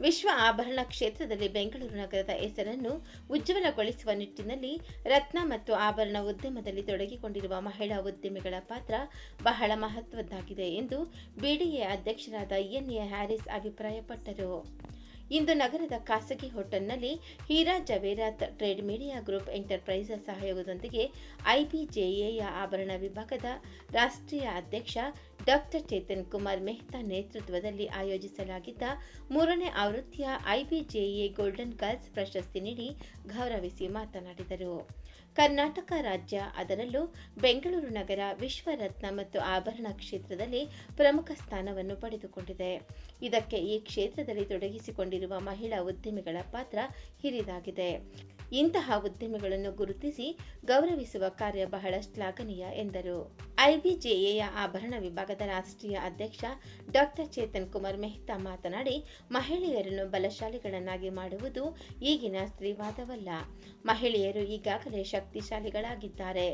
ವಿಶ್ವ ಆಭರಣ ಕ್ಷೇತ್ರದಲ್ಲಿ ಬೆಂಗಳೂರು ನಗರದ ಹೆಸರನ್ನು ಉಜ್ವಲಗೊಳಿಸುವ ನಿಟ್ಟಿನಲ್ಲಿ ರತ್ನ ಮತ್ತು ಆಭರಣ ಉದ್ಯಮದಲ್ಲಿ ತೊಡಗಿಕೊಂಡಿರುವ ಮಹಿಳಾ ಉದ್ಯಮಿಗಳ ಪಾತ್ರ ಬಹಳ ಮಹತ್ವದ್ದಾಗಿದೆ ಎಂದು ಬಿಡಿಎ ಅಧ್ಯಕ್ಷರಾದ ಎನ್ಎ ಹ್ಯಾರಿಸ್ ಅಭಿಪ್ರಾಯಪಟ್ಟರು. ಇಂದು ನಗರದ ಖಾಸಗಿ ಹೋಟೆಲ್ನಲ್ಲಿ Heera Javerat trade media group enterprises ಸಹಯೋಗದೊಂದಿಗೆ ಐಬಿಜೆಎಯ ಆಭರಣ ವಿಭಾಗದ ರಾಷ್ಟ್ರೀಯ ಅಧ್ಯಕ್ಷ ಡಾಕ್ಟರ್ ಚೇತನ್ ಕುಮಾರ್ ಮೆಹ್ತಾ ನೇತೃತ್ವದಲ್ಲಿ ಆಯೋಜಿಸಲಾಗಿದ್ದ ಮೂರನೇ ಆವೃತ್ತಿಯ ಐಬಿಜೆಎ ಗೋಲ್ಡನ್ ಗರ್ಲ್ಸ್ ಪ್ರಶಸ್ತಿ ನೀಡಿ ಗೌರವಿಸಿ ಮಾತನಾಡಿದರು. ಕರ್ನಾಟಕ ರಾಜ್ಯ, ಅದರಲ್ಲೂ ಬೆಂಗಳೂರು ನಗರ ವಿಶ್ವರತ್ನ ಮತ್ತು ಆಭರಣ ಕ್ಷೇತ್ರದಲ್ಲಿ ಪ್ರಮುಖ ಸ್ಥಾನವನ್ನು ಪಡೆದುಕೊಂಡಿದೆ. ಇದಕ್ಕೆ ಈ ಕ್ಷೇತ್ರದಲ್ಲಿ ತೊಡಗಿಸಿಕೊಂಡಿರುವ ಮಹಿಳಾ ಉದ್ಯಮಿಗಳ ಪಾತ್ರ ಹಿರಿದಾಗಿದೆ. ಇಂತಹ ಉದ್ಯಮಿಗಳನ್ನು ಗುರುತಿಸಿ ಗೌರವಿಸುವ ಕಾರ್ಯ ಬಹಳ ಶ್ಲಾಘನೀಯ ಎಂದರು. ಐಬಿಜೆಎಯ ಆಭರಣ ವಿಭಾಗದ ರಾಷ್ಟ್ರೀಯ ಅಧ್ಯಕ್ಷ ಡಾಕ್ಟರ್ ಚೇತನ್ ಕುಮಾರ್ ಮೆಹ್ತಾ ಮಾತನಾಡಿ, ಮಹಿಳೆಯರನ್ನು ಬಲಶಾಲಿಗಳನ್ನಾಗಿ ಮಾಡುವುದು ಈಗಿನ ಸ್ತ್ರೀವಾದವಲ್ಲ. ಮಹಿಳೆಯರು ಈಗಾಗಲೇ ಶಕ್ತಿಶಾಲಿಗಳಾಗಿದ್ದಾರೆ.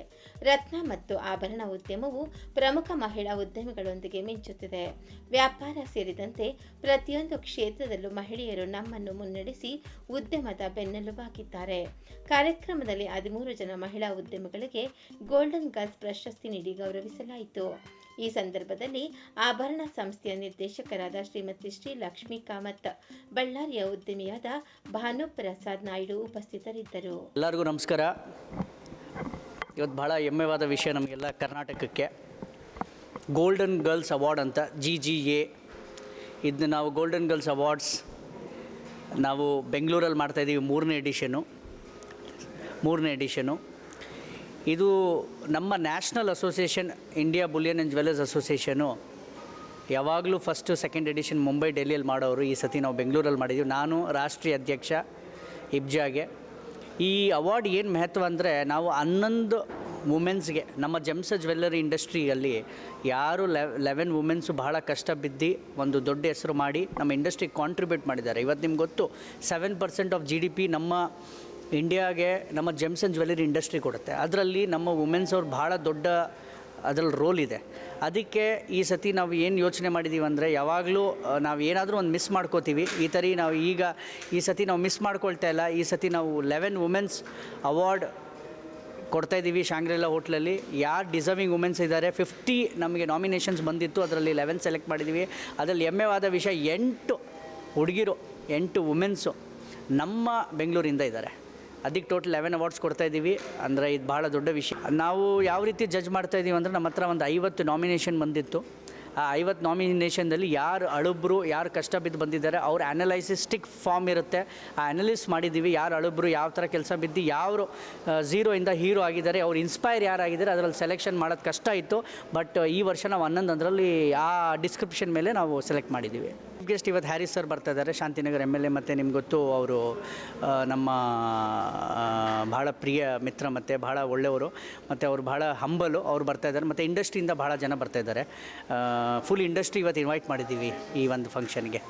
ರತ್ನ ಮತ್ತು ಆಭರಣ ಉದ್ಯಮವು ಪ್ರಮುಖ ಮಹಿಳಾ ಉದ್ಯಮಿಗಳೊಂದಿಗೆ ಮಿಂಚುತ್ತಿದೆ. ವ್ಯಾಪಾರ ಸೇರಿದಂತೆ ಪ್ರತಿಯೊಂದು ಕ್ಷೇತ್ರದಲ್ಲೂ ಮಹಿಳೆಯರು ನಮ್ಮನ್ನು ಮುನ್ನಡೆಸಿ ಉದ್ಯಮದ ಬೆನ್ನೆಲುಬಾಗಿದ್ದಾರೆ. ಕಾರ್ಯಕ್ರಮದಲ್ಲಿ ಹದಿಮೂರು ಜನ ಮಹಿಳಾ ಉದ್ಯಮಿಗಳಿಗೆ ಗೋಲ್ಡನ್ ಗರ್ಲ್ಸ್ ಪ್ರಶಸ್ತಿ ನೀಡಿ ಗೌರವಿಸಲಾಯಿತು. ಈ ಸಂದರ್ಭದಲ್ಲಿ ಆಭರಣ ಸಂಸ್ಥೆಯ ನಿರ್ದೇಶಕರಾದ ಶ್ರೀಮತಿ ಶ್ರೀ ಲಕ್ಷ್ಮೀ ಕಾಮತ್, ಬಳ್ಳಾರಿಯ ಉದ್ಯಮಿಯಾದ ಭಾನುಪ್ರಸಾದ್ ನಾಯ್ಡು ಉಪಸ್ಥಿತರಿದ್ದರು. ಎಲ್ಲರಿಗೂ ನಮಸ್ಕಾರ. ಇವತ್ತು ಬಹಳ ಹೆಮ್ಮೆವಾದ ವಿಷಯ ನಮಗೆಲ್ಲ ಕರ್ನಾಟಕಕ್ಕೆ. ಗೋಲ್ಡನ್ ಗರ್ಲ್ಸ್ ಅವಾರ್ಡ್ ಅಂತ ಜಿ ಜಿ ಎ ಇದನ್ನ ನಾವು ಗೋಲ್ಡನ್ ಗರ್ಲ್ಸ್ ಅವಾರ್ಡ್ಸ್ ನಾವು ಬೆಂಗಳೂರಲ್ಲಿ ಮಾಡ್ತಾಯಿದ್ದೀವಿ ಮೂರನೇ ಎಡಿಷನು ಮೂರನೇ ಎಡಿಷನು ಇದು ನಮ್ಮ national association, India bullion and jewellers association ಯಾವಾಗಲೂ ಫಸ್ಟು ಸೆಕೆಂಡ್ ಎಡಿಷನ್ ಮುಂಬೈ ಡೆಲ್ಲಿಯಲ್ಲಿ ಮಾಡೋರು. ಈ ಸತಿ ನಾವು ಬೆಂಗಳೂರಲ್ಲಿ ಮಾಡಿದ್ದೀವಿ ನಾನು ರಾಷ್ಟ್ರೀಯ ಅಧ್ಯಕ್ಷ ಇಬ್ಜಾಗೆ. ಈ ಅವಾರ್ಡ್ ಏನು ಮಹತ್ವ ಅಂದರೆ ನಾವು ಹನ್ನೊಂದು ವುಮೆನ್ಸ್ಗೆ ನಮ್ಮ ಜೆಮ್ಸ್ ಜ್ಯುವೆಲ್ಲರಿ ಇಂಡಸ್ಟ್ರಿಯಲ್ಲಿ ಯಾರು ಲೆವ್ ಲೆವೆನ್ ವುಮೆನ್ಸು ಬಹಳ ಕಷ್ಟ ಬಿದ್ದು ಒಂದು ದೊಡ್ಡ ಹೆಸರು ಮಾಡಿ ನಮ್ಮ ಇಂಡಸ್ಟ್ರಿಗೆ ಕಾಂಟ್ರಿಬ್ಯೂಟ್ ಮಾಡಿದ್ದಾರೆ. ಇವತ್ತು ನಿಮ್ಗೆ ಗೊತ್ತು seven percent of G D P ನಮ್ಮ ಇಂಡಿಯಾಗೆ ನಮ್ಮ ಜೆಮ್ಸ್ ಆ್ಯಂಡ್ ಜ್ಯುವೆಲರಿ ಇಂಡಸ್ಟ್ರಿ ಕೊಡುತ್ತೆ. ಅದರಲ್ಲಿ ನಮ್ಮ ವುಮೆನ್ಸ್ ಅವ್ರು ಭಾಳ ದೊಡ್ಡ ಅದರಲ್ಲಿ ರೋಲ್ ಇದೆ. ಅದಕ್ಕೆ ಈ ಸತಿ ನಾವು ಏನು ಯೋಚನೆ ಮಾಡಿದ್ದೀವಿ ಅಂದರೆ ಯಾವಾಗಲೂ ನಾವು ಏನಾದರೂ ಒಂದು ಮಿಸ್ ಮಾಡ್ಕೋತೀವಿ. ಈ ಥರ ನಾವು ಈಗ ಈ ಸತಿ ನಾವು ಮಿಸ್ ಮಾಡ್ಕೊಳ್ತಾ ಇಲ್ಲ. ಈ ಸತಿ ನಾವು ಲೆವೆನ್ ವುಮೆನ್ಸ್ ಅವಾರ್ಡ್ ಕೊಡ್ತಾ ಇದ್ದೀವಿ ಶಾಂಗ್ರೆಲ್ಲಾ ಹೋಟ್ಲಲ್ಲಿ. ಯಾರು ಡಿಸರ್ವಿಂಗ್ ವುಮೆನ್ಸ್ ಇದ್ದಾರೆ ಫಿಫ್ಟಿ ನಮಗೆ ನಾಮಿನೇಷನ್ಸ್ ಬಂದಿತ್ತು. ಅದರಲ್ಲಿ ಲೆವೆನ್ ಸೆಲೆಕ್ಟ್ ಮಾಡಿದ್ದೀವಿ ಅದರಲ್ಲಿ ಹೆಮ್ಮೆವಾದ ವಿಷಯ ಎಂಟು ಹುಡುಗಿರು, ಎಂಟು ವುಮೆನ್ಸು ನಮ್ಮ ಬೆಂಗಳೂರಿಂದ ಇದ್ದಾರೆ ಅದಕ್ಕೆ ಟೋಟಲ್ ಲೆವೆನ್ ಅವಾರ್ಡ್ಸ್ ಕೊಡ್ತಾ ಇದ್ದೀವಿ ಅಂದರೆ ಇದು ಭಾಳ ದೊಡ್ಡ ವಿಷಯ. ನಾವು ಯಾವ ರೀತಿ ಜಡ್ಜ್ ಮಾಡ್ತಾ ಇದ್ದೀವಿ ಅಂದರೆ ನಮ್ಮ ಹತ್ರ ಒಂದು ಐವತ್ತು ನಾಮಿನೇಷನ್ ಬಂದಿತ್ತು. ಆ ಐವತ್ತು ನಾಮಿನೇಷನ್ದಲ್ಲಿ ಯಾರು ಅಳುಬ್ರು, ಯಾರು ಕಷ್ಟ ಬಿದ್ದು ಬಂದಿದ್ದಾರೆ, ಅವ್ರ ಅನಲೈಸಿಸ್ಟಿಕ್ ಫಾರ್ಮ್ ಇರುತ್ತೆ. ಆ ಅನಲಿಸ್ ಮಾಡಿದ್ದೀವಿ ಯಾರು ಅಳುಬ್ರು, ಯಾವ ಥರ ಕೆಲಸ ಬಿದ್ದು ಯಾರು ಝೀರೋಯಿಂದ ಹೀರೋ ಆಗಿದ್ದಾರೆ, ಅವ್ರು ಇನ್ಸ್ಪೈರ್ ಯಾರಾಗಿದ್ದಾರೆ ಅದರಲ್ಲಿ ಸೆಲೆಕ್ಷನ್ ಮಾಡೋದು ಕಷ್ಟ ಇತ್ತು. ಬಟ್ ಈ ವರ್ಷ ನಾವು ಹನ್ನೊಂದು ಅದರಲ್ಲಿ ಆ ಡಿಸ್ಕ್ರಿಪ್ಷನ್ ಮೇಲೆ ನಾವು ಸೆಲೆಕ್ಟ್ ಮಾಡಿದ್ದೀವಿ ಗೆಸ್ಟ್ ಇವತ್ತು ಹ್ಯಾರಿಸ್ ಸರ್ ಬರ್ತಾ ಇದ್ದಾರೆ. ಶಾಂತಿನಗರ್ ಎಂ ಎಲ್ ಎ ಮತ್ತು ನಿಮ್ಗೆ ಗೊತ್ತು ಅವರು ನಮ್ಮ ಭಾಳ ಪ್ರಿಯ ಮಿತ್ರ ಮತ್ತು ಭಾಳ ಒಳ್ಳೆಯವರು ಮತ್ತು ಅವರು ಭಾಳ ಹಂಬಲು ಅವ್ರು ಬರ್ತಾ ಇದ್ದಾರೆ ಮತ್ತು ಇಂಡಸ್ಟ್ರಿಯಿಂದ ಭಾಳ ಜನ ಬರ್ತಾ ಇದ್ದಾರೆ. ಫುಲ್ ಇಂಡಸ್ಟ್ರಿ ಇವತ್ತು ಇನ್ವೈಟ್ ಮಾಡಿದ್ದೀವಿ ಈ ಒಂದು ಫಂಕ್ಷನ್ಗೆ